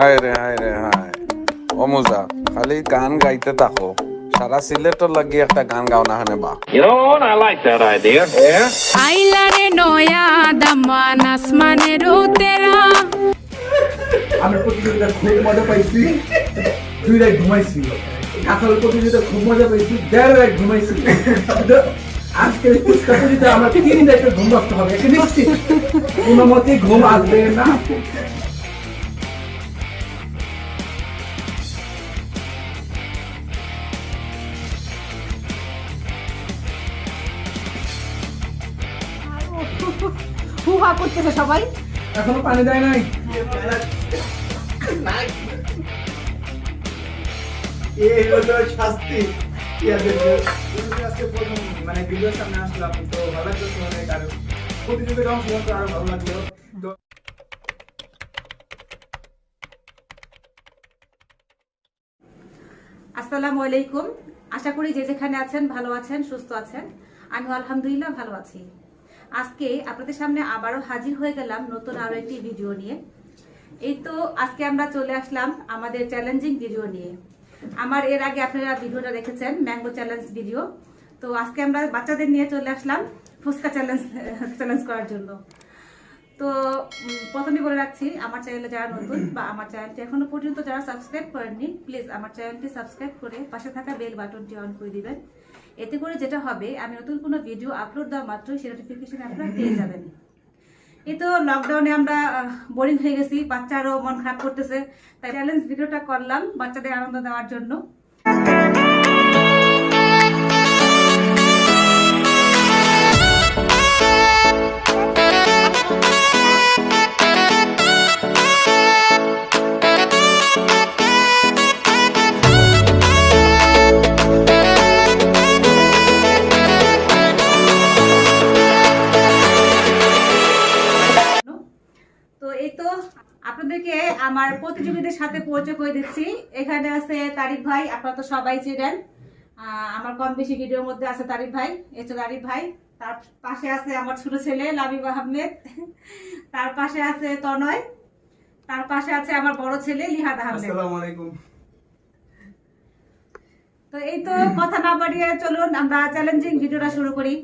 হায় রে হায় রে হায় অমুজা খালি গান গাইতে থাকো সারা সিলেটর লাগি একটা গান গাও না হানে বা You know what? I like that idea. Yeah. নয়া দামান আসমানের তেরা আমি প্রতিযোগিতা খুব মজা পাইছি দুই রাত ঘুমাইছি কাঁঠাল প্রতিযোগিতা খুব মজা পাইছি দেড় রাত ঘুমাইছি আজকে প্রতিযোগিতা আমরা তিন রাতে ঘুম নষ্ট হবে নিশ্চিত কোনো মতে ঘুম আসবে না হুহা করতেছে সবাই। এখনও পানি দেয় নাই। এই হলো শাস্তি। মানে ভিডিওর সামনে আসলাম তো ভালো লাগছে অনেক আর প্রতিযোগিতা অংশগ্রহণ করে আরও ভালো লাগল। তো আসসালামু আলাইকুম। আশা করি যে যেখানে আছেন ভালো আছেন সুস্থ আছেন। আমি আলহামদুলিল্লাহ ভালো আছি। আজকে আপনাদের সামনে আবারও হাজির হয়ে গেলাম নতুন আরও একটি ভিডিও নিয়ে। এই তো আজকে আমরা চলে আসলাম আমাদের চ্যালেঞ্জিং ভিডিও নিয়ে। আমার এর আগে আপনারা ভিডিওটা দেখেছেন ম্যাঙ্গো চ্যালেঞ্জ ভিডিও তো আজকে আমরা বাচ্চাদের নিয়ে চলে আসলাম ফুচকা চ্যালেঞ্জ চ্যালেঞ্জ করার জন্য। তো প্রথমে বলে রাখছি, আমার চ্যানেলে যারা নতুন বা আমার চ্যানেলটি এখনও পর্যন্ত যারা সাবস্ক্রাইব করেননি প্লিজ আমার চ্যানেলটি সাবস্ক্রাইব করে পাশে থাকা বেল বাটনটি অন করে দিবেন। এতে করে যেটা হবে, আমি নতুন কোনো ভিডিও আপলোড দেওয়া মাত্রই সে নোটিফিকেশন আপনারা পেয়ে যাবেন। এই তো লকডাউনে আমরা বোরিং হয়ে গেছি, বাচ্চারও মন খারাপ করতেছে, তাই চ্যালেঞ্জ ভিডিওটা করলাম বাচ্চাদের আনন্দ দেওয়ার জন্য। আমার প্রতিযোগীদের সাথে পরিচয় করে দিচ্ছি। এখানে আছে তারিফ ভাই আপনারা তো সবাই চেনেন। আমার কম বেশি ভিডিওর মধ্যে আছে তারিফ ভাই এই তো তারিফ ভাই। তার পাশে আছে আমার ছোট ছেলে লাবিব আহমেদ। তার পাশে আছে তনয়। তার পাশে আছে আমার বড় ছেলে লিহাদ আহমেদ। আসসালামু আলাইকুম। তো এই তো কথা না বাড়িয়ে চলুন আমরা চ্যালেঞ্জিং ভিডিওটা শুরু করি।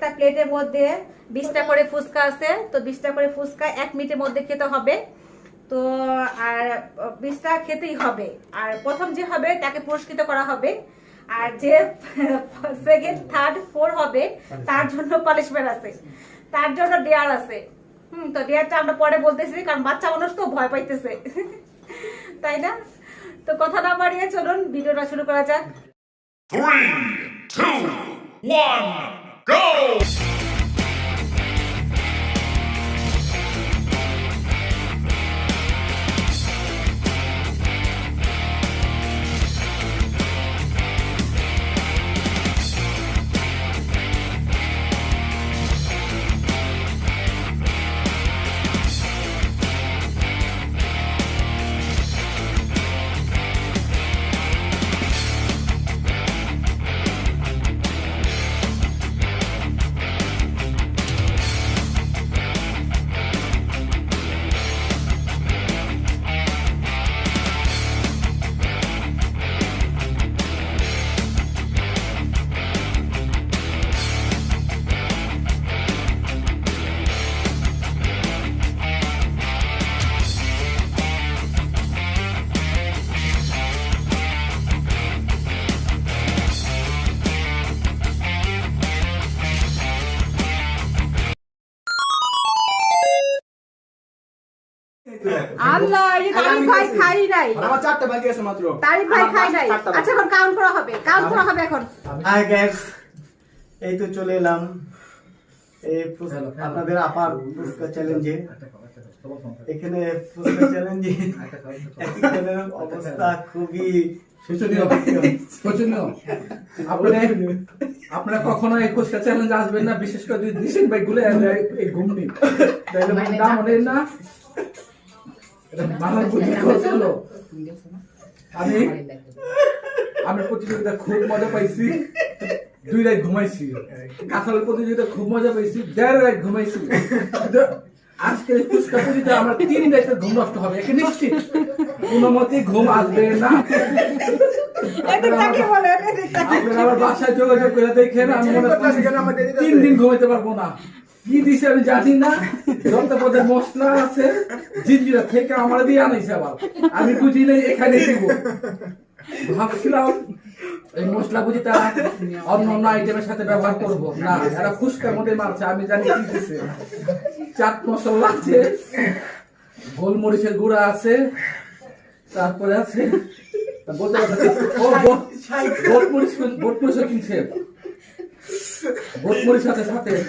একটা প্লেটের মধ্যে বিশটা করে ফুচকা আছে তো বিশটা করে ফুচকা এক মিনিটের মধ্যে খেতে হবে। তো আর বিশটা খেতেই হবে। আর প্রথম যে হবে তাকে পুরস্কৃত করা হবে। আর যে সেকেন্ড থার্ড ফোর হবে তার জন্য পানিশমেন্ট আছে। তার জন্য ডেয়ার আছে। হুম তো ডেয়ারটা আমরা পরে বলতেছি কারণ বাচ্চা মানুষ তো ভয় পাইতেছে। তাই না? তো কথা না বাড়িয়ে চলুন ভিডিওটা শুরু করা যাক। Three, two, one, go! আল্লাহ এই তারিফ ভাই খাই নাই। আমার চারটা বাকি আছে মাত্র। তারিফ ভাই খাই নাই। আচ্ছা এখন কাউন্ট করা হবে। কাউন্ট করা হবে এখন। হাই গাইস এই তো চলে এলাম। এই আপনাদের আপার ফুচকা চ্যালেঞ্জে এখানে ফুচকা চ্যালেঞ্জে একজনের অবস্থা খুবই শোচনীয়। শোচনীয়। আপনারা আপনারা কখনো এই ফুচকা চ্যালেঞ্জ আসবেন না? বিশেষ করে যদি দিশেন ভাই গুলে তাহলে নাম না? এটা আমি? আমি প্রতিযোগিতা খুব মজা পাইছি। দুই রাত ঘুমাইছি। কাঁঠালের প্রতিযোগিতা খুব মজা পাইছি। দেড় রাত ঘুমাইছি। আজকে ফুচকা আমার তিন রাতের ঘুম নষ্ট হবে একে নিশ্চিত। কোনো মতে ঘুম আসবে না। আপনারা আমার বাসায় যোগাযোগ করে দেখেন আমি তিন দিন ঘুমাইতে পারব না। কি দিছে আমি জানি না। যত পদের মশলা আছে, জিঞ্জিরা থেকে আমার দিয়ে আনাইছে আবার। আমি বুঝি নাই, এখানে দিব। ভাবছিলাম এই মশলা বুঝি তারা অন্য অন্য আইটেমের সাথে ব্যবহার করব। না, এরা ফুসকার মধ্যে মারছে, আমি জানি কি দিছে। চাট মশলা আছে, গোলমরিচের গুঁড়া আছে, তারপরে আছে বলতে পারছি ও বোট- বোটমরিচ বোটমরিচও কিনছে। বোটমরিচ সাথে সাথে।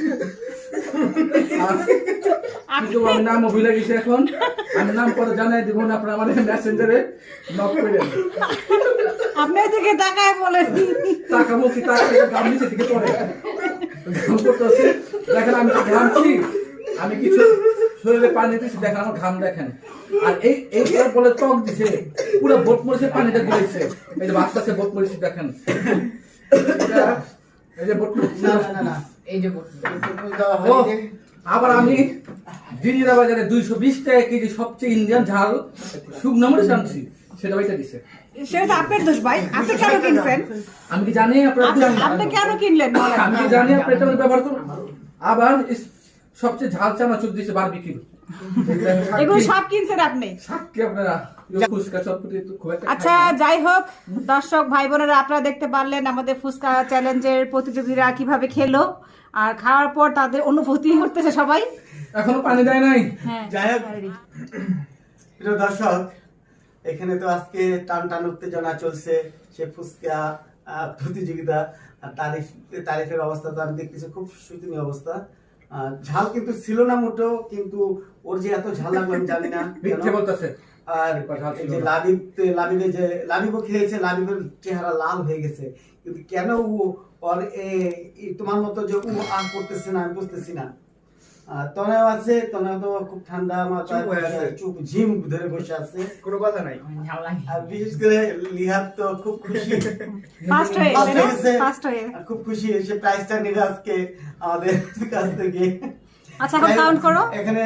আমি ভুলে গেছি এখন। আমি নাম পরে জানাই দিব না আপনার আমাদের মেসেঞ্জারে নক করেন আপনি এদিকে তাকায় বলেন। টাকা মুখি টাকা গাম নিচে দিকে পড়ে। ঘাম করতেছে দেখেন আমি তো ঘামছি। আমি কিছু শরীরে পানি দিচ্ছি দেখেন আমার ঘাম দেখেন। আর এই এই বলে টক দিছে পুরো বোট মরিচের পানিটা গুলেছে। এই যে বাচ্চাছে বোট মরিচ দেখেন। এই যে বোট মরিচ না না না। এই যে আবার আমি জিঞ্জিরা বাজারে দুইশো বিশ টাকা কেজি সবচেয়ে ইন্ডিয়ান ঝাল শুকনো মরিচ আনছি সেটা দিছে। সেটা তো আপনার দোষ ভাই আপনি কেন কিনছেন? আমি কি জানি আপনি- কেন কিনলেন? আমি কি জানি আপনি এটা ব্যবহার করুন আবার সবচেয়ে ঝাল চানাচুর দিছে বারবিকিউ এগুলো সব কিনছেন আপনি? আপনারা? আচ্ছা যাই হোক দর্শক ভাই বোনেরা আপনারা দেখতে পারলেন আমাদের ফুচকা চ্যালেঞ্জের প্রতিযোগীরা কীভাবে খেলো আর খাওয়ার পর তাদের অনুভূতি করতেছে সবাই। এখনও পানি দেয় নাই। হ্যাঁ যাই হোক। প্রিয় দর্শক এখানে তো আজকে টান টান উত্তেজনা চলছে। সে ফুচকা আহ, প্রতিযোগিতা আর তারিফ তারিফের অবস্থা তো আমি দেখতেছি খুব শোচনীয় অবস্থা। ঝাল কিন্তু ছিল না মোটেও কিন্তু ওর যে এত ঝাল লাগল আমি জানি না মিথ্যে বলতেছে। আর যে লাবিব লাবিবে যে লাবিবও খেয়েছে লাবিবের চেহারা লাল হয়ে গেছে। কিন্তু কেন ও ওর তোমার মতো যে ও আর করতেছে না আমি বুঝতেছি না। তনয় আছে তনয় তো খুব ঠান্ডা মাথায় চুপ হয়ে আছে। চুপ ঝিম ধরে বসে আছে। কোনো কথা নাই। আর বিশেষ করে লিহাত তো খুব খুশি। ফার্স্ট হয়ে হয়ে ফার্স্ট হয়ে খুব খুশি সে প্রাইজটা আজকে আমাদের কাছ থেকে। আচ্ছা এখন কাউন্ট করো। এখানে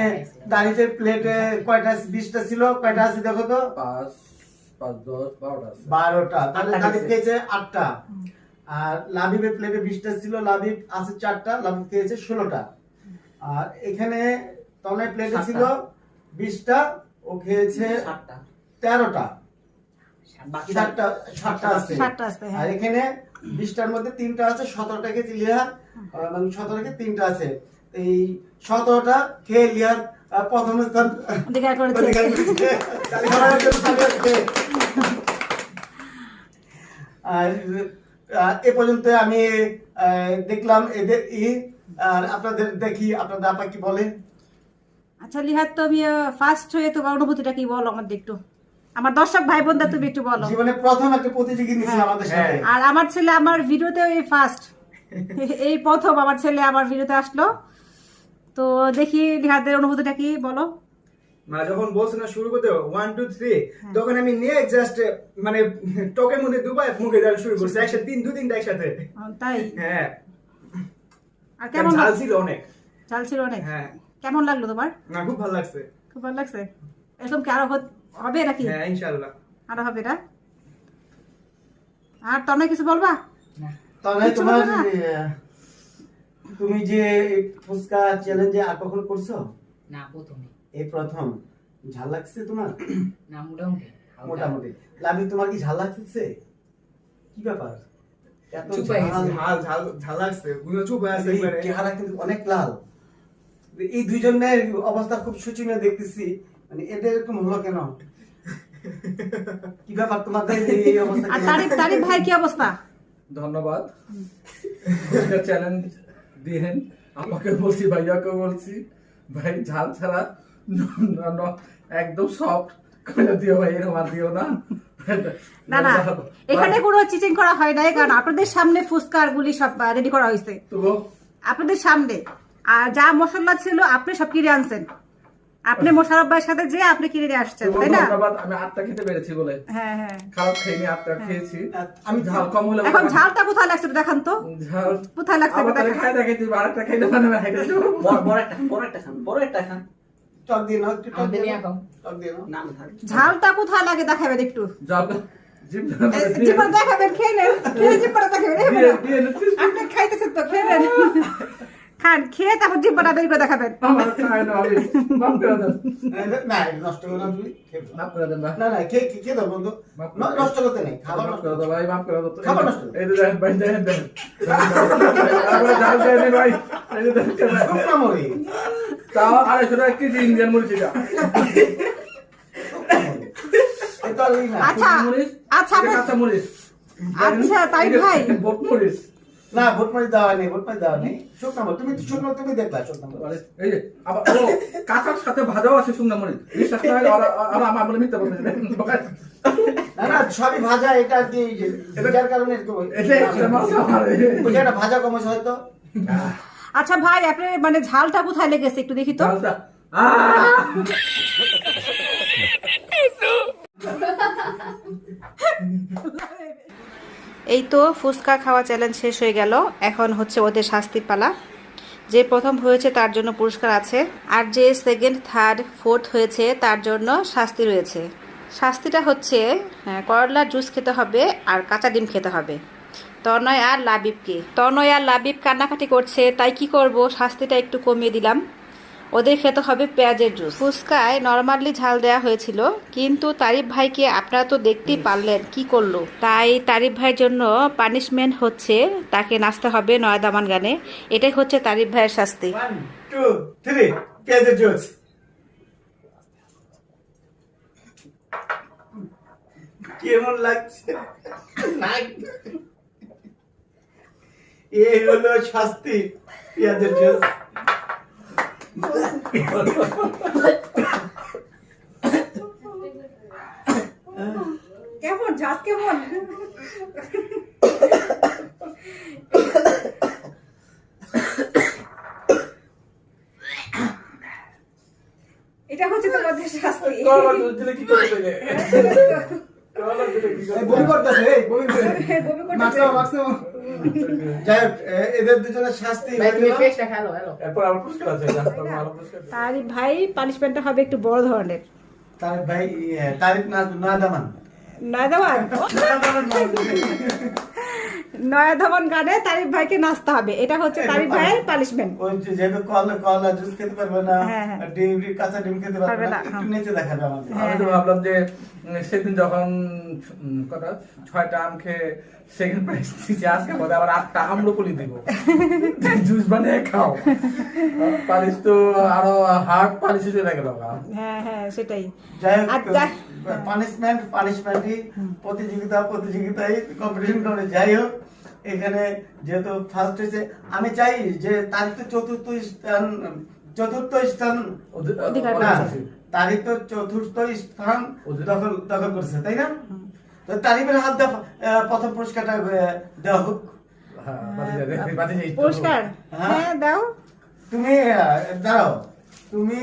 প্লেটে কয়টা বিশটা ছিল কয়টা আছে দেখো তো? পাঁচ পাঁচ দশ বারোটা তাহলে। খেয়েছে আটটা। আর লাবিবের প্লেটে বিশটা ছিল লাবিব আছে চারটা লাবিব খেয়েছে ষোলোটা। আর এখানে তনের প্লেটে ছিল বিশটা ও খেয়েছে তেরোটা। বাকি সাতটা সাতটা আছে। হ্যাঁ। আর এখানে বিশটার মধ্যে তিনটা আছে সতেরোটা খেয়েছে এবং সতেরোটা তিনটা আছে। এই সতেরোটা খেয়ে প্রথম স্থান। অধিকার করেছে। আর এ পর্যন্ত আমি দেখলাম এদের ই আর আপনাদের দেখি আপনাদের আপা কি বলে? আচ্ছা লিহাত তুমি ফার্স্ট হয়ে তোমার অনুভূতিটা কি বলো আমাদের একটু? আমার দর্শক ভাই বোনদের তুমি একটু বলো। জীবনে প্রথম একটা প্রতিযোগী নিয়েছিল আমাদের সাথে। আর আমার ছেলে আমার ভিডিওতে এই ফার্স্ট এই প্রথম আমার ছেলে আমার ভিডিওতে আসলো। তো দেখি লিহাদের অনুভূতিটা কি বলো। মানে যখন বলছে না শুরু করতে ওয়ান টু থ্রি তখন আমি নিয়ে জাস্ট মানে টকের মধ্যে দুবার মুখে দেওয়া শুরু করছি একসাথে তিন দু তিনটা একসাথে। তাই? হ্যাঁ। আর কেমন ঝাল ছিল অনেক। ঝাল ছিল অনেক? হ্যাঁ। কেমন লাগল তোমার? না খুব ভালো লাগছে। খুব ভালো লাগছে? এরকম কি আরও হবে নাকি? হ্যাঁ ইনশাল্লাহ আরও হবে না? আর তনে কিছু বলবা? তোমার না? তুমি যে ফুচকা চ্যালেঞ্জে আর কখন করছ? না প্রথমে। এই প্রথম। ঝাল লাগছে তোমার? না মোটামুটি মোটামুটি। লাভি তোমার কি ঝাল লাগছে? কি ব্যাপার? এত ঝাল ঝাল ঝাল ঝাল লাগছে। বুঝো চুপ হয়ে আছে এই একবারে। চেহারা কিন্তু অনেক লাল। এই দুইজনের অবস্থা খুব শোচনীয় দেখতেছি। মানে এদের এরকম হলো কেন? কি ব্যাপার তোমাদের এই অবস্থা আর কেন? তারিফ তারিফ ভাই কি অবস্থা? ধন্যবাদ। চ্যালেঞ্জ দিয়েন আমাকে বলছি ভাইয়াকে বলছি ভাই ঝাল ছাড়া একদম সফট করে দিও ভাই এরকম আর দিও না। না না এখানে কোনো চিচিং করা হয় নাই কারণ আপনাদের সামনে ফুচকার গুলি সব রেডি করা হয়েছে আপনাদের সামনে আর যা মশলা ছিল আপনি সব কিনে আনছেন। আপনি মোশারফ ভাইয়ের সাথে যে আপনি কিনে নিয়ে আসছেন তাই না? ধন্যবাদ আমি আটটা খেতে পেরেছি বলে। হ্যাঁ হ্যাঁ। খারাপ খাইনি আটটা খেয়েছি। আমি ঝাল কম হলে এখন ঝালটা কোথায় লাগছে দেখান তো। ঝাল। কোথায় লাগছে তাহলে দেখান। খাই দেখে তুই আরেকটা খাইতে পারে না। যাব বড় একটা বড় একটা খান বড় একটা খান। টক নাও একটু টক নাও। খাও। টক দিয়ে নাও। ঝালটা কোথায় লাগে দেখাবেন একটু? জিপার দেখাবেন খেয়ে নেন। খেয়ে জিপারটা দেখাবেন আপনি খাইতেছেন তো খেয়ে নেন। খান খেয়ে তারপর জিপারটা বের করে দেখাবেন। তাও আড়াইশো টাকা কেজি ইন্ডিয়ান মরিচ এটা। এই তো আর ওই না। আচ্ছা আচ্ছা আচ্ছা, তাই ভাই। বোট মরিচ। না ভোট মারি দেওয়া নেই ভোট মারি দেওয়া নেই শুকনা তুমি শুকনো তুমি দেখলা শুকনা মরি এই যে আবার ও কাঁচার সাথে ভাজাও আছে শুকনা মরিচ বিশ্বাস না হলে ওরা ওরা আমার বলে মিথ্যা বলতেছে না না সবই ভাজা এটা কারণে এরকম ভাজা কমেছে হয়তো। আচ্ছা ভাই আপনি মানে ঝালটা কোথায় লেগেছে একটু দেখি তো! এই তো ফুচকা খাওয়া চ্যালেঞ্জ শেষ হয়ে গেল। এখন হচ্ছে ওদের শাস্তির পালা। যে প্রথম হয়েছে তার জন্য পুরস্কার আছে। আর যে সেকেন্ড থার্ড ফোর্থ হয়েছে তার জন্য শাস্তি রয়েছে। শাস্তিটা হচ্ছে হ্যাঁ, করলার জুস খেতে হবে আর কাঁচা ডিম খেতে হবে। তনয় আর লাবিবকে। তনয় আর লাবিব কান্নাকাটি করছে তাই কি করব? শাস্তিটা একটু কমিয়ে দিলাম। ওদের খেতে হবে পেঁয়াজের জুস। ফুচকায় নর্মালি ঝাল দেওয়া হয়েছিল কিন্তু তারিফ ভাইকে আপনারা তো দেখতেই পারলেন কি করল। তাই তারিফ ভাইয়ের জন্য পানিশমেন্ট হচ্ছে তাকে নাচতে হবে নয়দামান গানে। এটাই হচ্ছে তারিফ ভাইয়ের শাস্তি। পেঁয়াজের জুস। কেমন লাগছে? হলো শাস্তি পেঁয়াজের জুস। কেমন ঝাঁস কেমন? এটা হচ্ছে তোমাদের শাস্তি। এই বমি করতেছে বমি করে বমি করতেছে। যাই হোক এদের দুজনের শাস্তি এরপর আমার পুরস্কার আছে। তারিফ ভাই পানিশমেন্টটা হবে একটু বড় ধরনের। তারিক ভাই ইয়ে, তারিক না না দামান। নয়দামান নয়দামান গানে তারিফ ভাইকে নাচতে হবে। এটা হচ্ছে তারিফ ভাইয়ের পানিশমেন্ট ওই যে যেহেতু কলা কলা জুস খেতে পারবে না হ্যাঁ, হ্যাঁ। ডিম কাঁচা ডিম খেতে পারবে না একটু হ্যাঁ। নিচে দেখাবে আমাদের। আমি তো ভাবলাম যে সেদিন যখন কটা ছয়টা আম খেয়ে সেকেন্ড প্রাইজ দিচ্ছে আজকে বোধ আবার আটটা আমলকুলি দিব। জুস বানিয়ে খাও। পালিশ তো আরও হার্ড পালিশ হয়ে গেল হ্যাঁ হ্যাঁ সেটাই। যাই হোক পানিশমেন্ট পানিশমেন্টই প্রতিযোগিতা প্রতিযোগিতায় কম্পিটিশন করে। যাই হোক এখানে যেহেতু ফার্স্ট হয়েছে আমি চাই যে তারিখ তো চতুর্থ স্থান চতুর্থ স্থান অধিকার তারিখ তো চতুর্থ স্থান দখল দখল করেছে তাই না? তো তারিখের হাত দিয়ে প্রথম পুরস্কারটা দেওয়া হোক। পুরস্কার? হ্যাঁ। হ্যাঁ দাও। তুমি দাঁড়াও। তুমি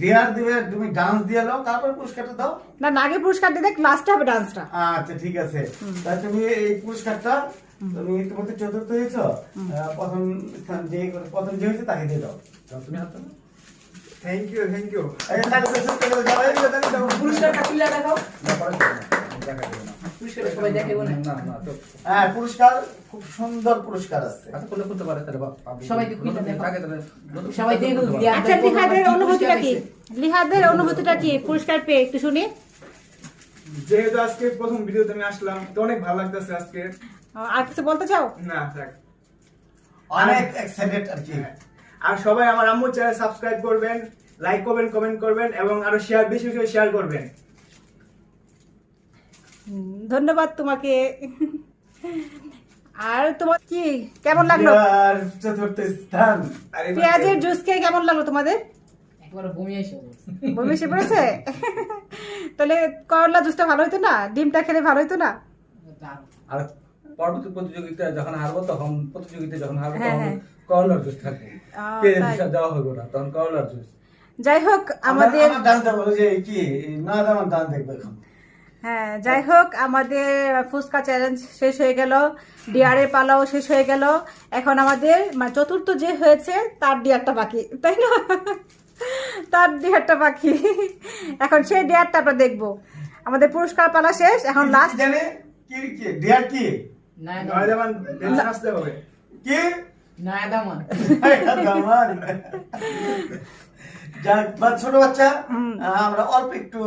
দেয়ার দিবে তুমি ডান্স দিয়ে নাও তারপর পুরস্কারটা দাও। না আগে পুরস্কার দিলে লাস্টে হবে ডান্সটা আচ্ছা ঠিক আছে। তা তুমি এই পুরস্কারটা তুমি তুমি তো চতুর্থ হয়েছ প্রথম স্থান যে প্রথম যে হয়েছে তাকে দিয়ে দাও। তুমি হাত থ্যাংক ইউ থ্যাংক ইউ তাহলে তাহলে। পুরস্কারটা তুলে দেখাও। দেখা দেবো না। পুরস্কারটা সবাই দেখে বলে না, না, তো- হ্যাঁ পুরস্কার খুব সুন্দর পুরস্কার আছে। আচ্ছা, করতে পারে, তাহলে দেখো। আগে তাহলে সবাই আচ্ছা লিহাদের আমার অনুভূতিটা কি? লিহাদের অনুভূতিটা কি? পুরস্কার পেয়ে একটু শুনি। যেহেতু আজকে প্রথম ভিডিওতে আমি আসলাম তো অনেক ভালো লাগতেছে আজকে। আর কিছু বলতে চাও? না থাক। অনেক এক্সাইটেড আর কি। আর সবাই আমার আম্মু চ্যানেল সাবস্ক্রাইব করবেন লাইক করবেন কমেন্ট করবেন এবং আরও শেয়ার বেশি বেশি শেয়ার করবেন। ধন্যবাদ তোমাকে। আর তোমার কি কেমন লাগল? চতুর্থ স্থান। পেঁয়াজের জুস খেয়ে কেমন লাগল তোমাদের? বমি এসে পড়েছে। তাহলে করলা জুসটা ভালো হতো না? ডিমটা খেলে ভালো হতো না? আর পরবর্তী প্রতিযোগিতা যখন হারবো তখন প্রতিযোগিতা যখন হারবো হ্যাঁ, তখন হ্যাঁ। করলার জুস থাকবে দেওয়া হবে না তখন করলার জুস। যাই হোক আমাদের ডান্স দেবো যে কি না আমার ডান্স দেখবে এখন? হ্যাঁ যাই হোক আমাদের ফুচকা চ্যালেঞ্জ শেষ হয়ে গেল ডিয়ারের পালাও শেষ হয়ে গেল। এখন আমাদের মানে চতুর্থ যে হয়েছে তার ডিয়ারটা বাকি তাই না? তার ডিয়ারটা বাকি। এখন সেই ডিয়ারটা আমরা দেখব। আমাদের পুরস্কার পালা শেষ এখন লাস্ট জানে? কি কি? ডিয়ার কি? যাক ছোট বাচ্চা আমরা অল্প একটু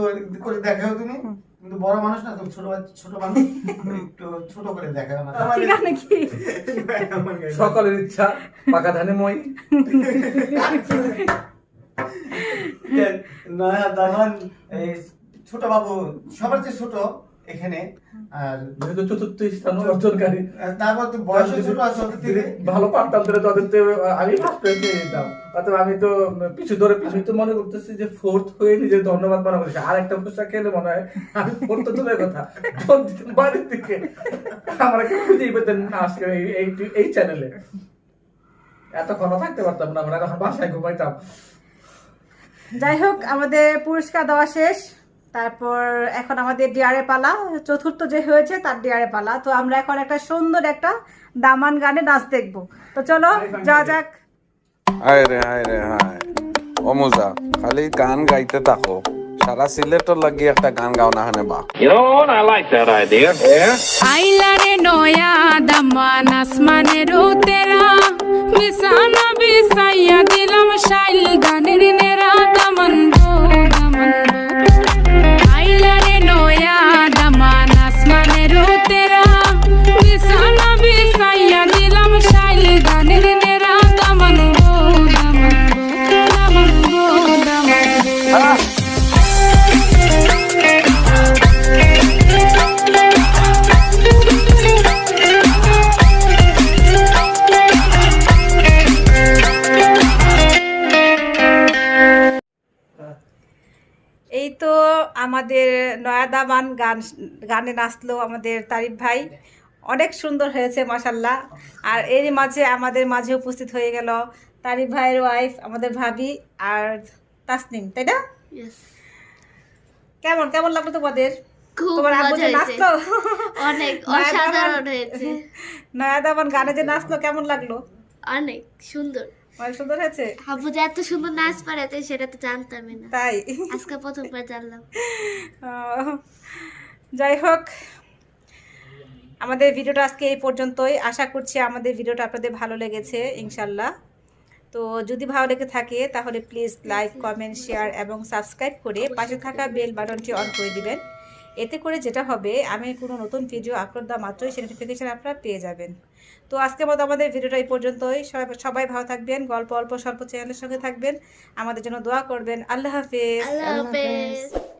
করে দেখাও তুমি। কিন্তু বড় মানুষ না তো ছোট ছোট মানুষ। একটু ছোট করে দেখা না নাকি? সকলের ইচ্ছা পাকা ধানে মই। নয়া ছোট বাবু সবার চেয়ে ছোট। এখানে। আর যেহেতু চতুর্থ স্থান অর্জনকারী তারপর তো বয়সে ছোট আছে ওদের থেকে ভালো পারতাম তাহলে তাদের তো আমি ফার্স্ট প্রাইজ পেয়ে যেতাম। অথবা আমি তো পিছু ধরে আমি তো মনে করতেছি যে ফোর্থ হয়ে নিজের ধন্যবাদ মনে করছি। আর একটা খেলে মনে হয় আমি ফোর্থ দূরের কথা বাড়ির দিকে। আমরা কেউ খুঁজেই পেতেন না আজকে এই এই এই চ্যানেলে এতক্ষণ থাকতে পারতাম না আমরা এখন বাসায় ঘুমাইতাম। যাই হোক আমাদের পুরস্কার দেওয়া শেষ। তারপর এখন আমাদের ডিয়ারে পালা চতুর্থ যে হয়েছে তার ডিয়ারে পালা তো আমরা এখন একটা সুন্দর একটা দামান গানে নাচ দেখব তো চলো যা যাক হায় রে হায় রে হায় অমুজা খালি গান গাইতে থাকো সারা সিলেটর লাগি একটা গান গাও না হানে বা You know what? I like that idea. Yeah. আইলারে নয়া দামান আসমানের তেরা বিছানা বিছাইয়া দিলাম শাইল গানের এই তো আমাদের নয়াদামান গান গানে নাচলো আমাদের তারিফ ভাই। অনেক সুন্দর হয়েছে মাসাল্লাহ আর এরই মাঝে আমাদের মাঝে উপস্থিত হয়ে গেল তারিফ ভাইয়ের ওয়াইফ আমাদের ভাবি আর তাসনিম তাই না? কেমন কেমন লাগল তোমাদের? তোমার আব্বু যে নাচলো? অনেক অসাধারণ হয়েছে। গানে যে নাচলো কেমন লাগল? অনেক সুন্দর। অনেক সুন্দর হয়েছে? হাবু যে এত সুন্দর নাচ পারে সেটা তো জানতামই না। তাই? আজকে প্রথমবার জানলাম। যাই হোক আমাদের ভিডিওটা আজকে এই পর্যন্তই। আশা করছি আমাদের ভিডিওটা আপনাদের ভালো লেগেছে ইনশাল্লাহ। তো যদি ভালো লেগে থাকে তাহলে প্লিজ লাইক কমেন্ট শেয়ার এবং সাবস্ক্রাইব করে পাশে থাকা বেল বাটনটি অন করে দিবেন। এতে করে যেটা হবে, আমি কোনো নতুন ভিডিও আপলোড দেওয়া মাত্রই সে নোটিফিকেশান আপনারা পেয়ে যাবেন। তো আজকের মতো আমাদের ভিডিওটা এই পর্যন্তই। সবাই সবাই ভালো থাকবেন, গল্প অল্প, স্বল্প চ্যানেলের সঙ্গে থাকবেন। আমাদের জন্য দোয়া করবেন। আল্লাহ হাফেজ। আল্লাহ হাফেজ।